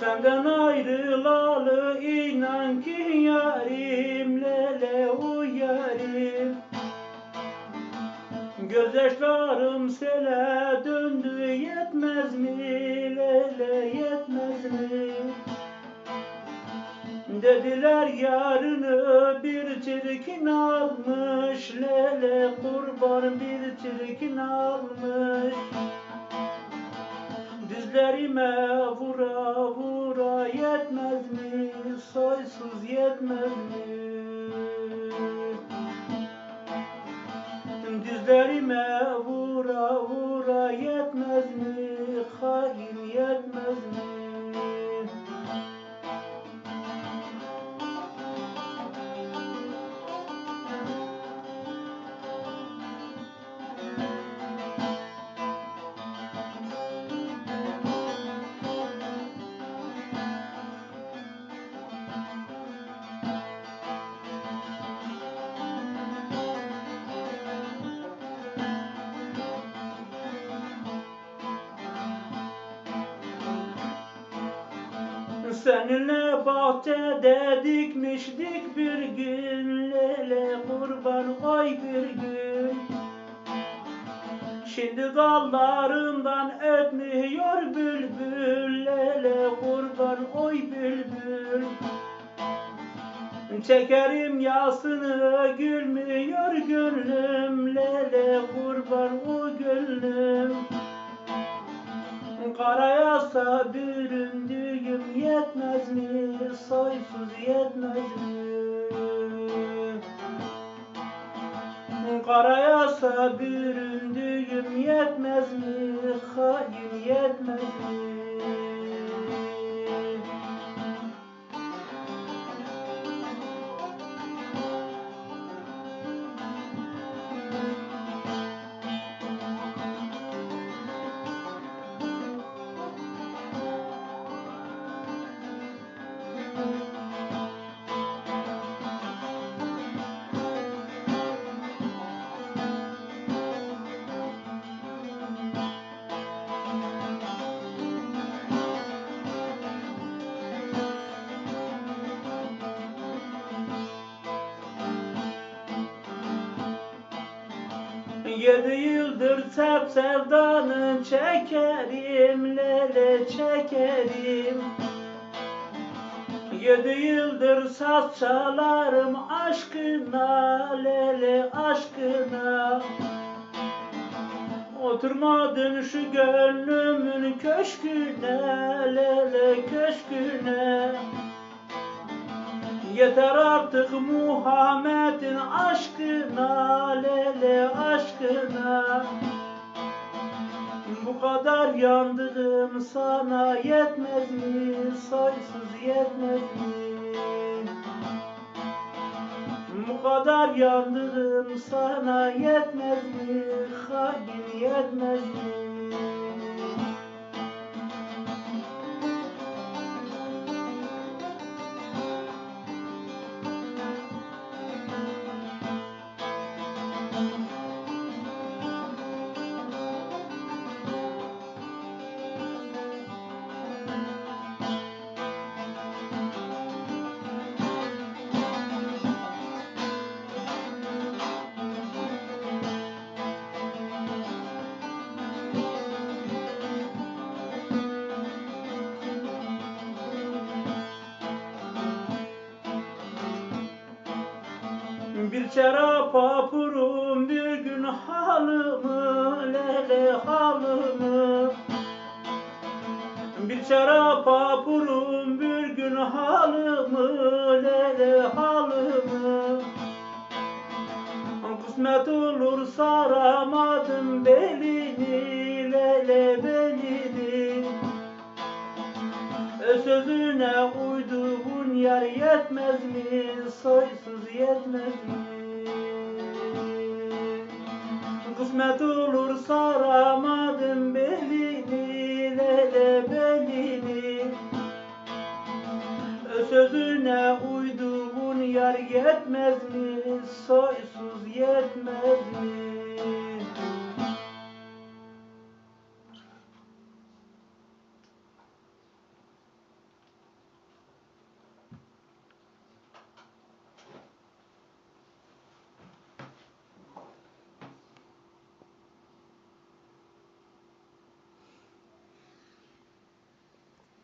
Senden ayrılalı inan ki yarim lele o yarim Gözyaşlarım sele döndü yetmez mi? Lele yetmez mi? Dediler yarını bir çirkin almış Lele kurban bir çirkin almış. Dizlerime vura vura yetmez mi? Soysuz yetmez mi? Dizlerime vura vura yetmez mi? Hain Seninle bahçede dikmiştik bir gün Lele kurban oy bir gün. Şimdi dallarından ötmüyor bülbül Lele kurban oy bülbül. Çekerim yasını gülmüyor gönlüm Lele kurban o gönlüm Karaya büründüğüm yetmez mi? Soysuz yetmez mi? Karaya büründüğüm yetmez mi? Hain yetmez mi? Yedi yıldır sep sevdanın çekerim lele çekerim. Yedi yıldır saz çalarım aşkına lele aşkına. Oturmadın şu gönlümün köşküne lele köşküne. Yeter artık Muhammed'in aşkına lele aşkına Bu kadar yandığım sana yetmez mi? Soysuz yetmez mi? Bu kadar yandığım sana yetmez mi? Hain yetmez mi Bir şarap apurum bir gün halımı lele halımı. Bir şarap apurum bir gün halımı lele halımı. Kısmet olur saramadım belini lele belini. Sözüne uyduğun yer yetmez mi? Soysuz yetmez mi? Kısmet olur saramadım belini Lele belini Sözüne uyduğun yer yetmez mi? Soysuz yetmez mi?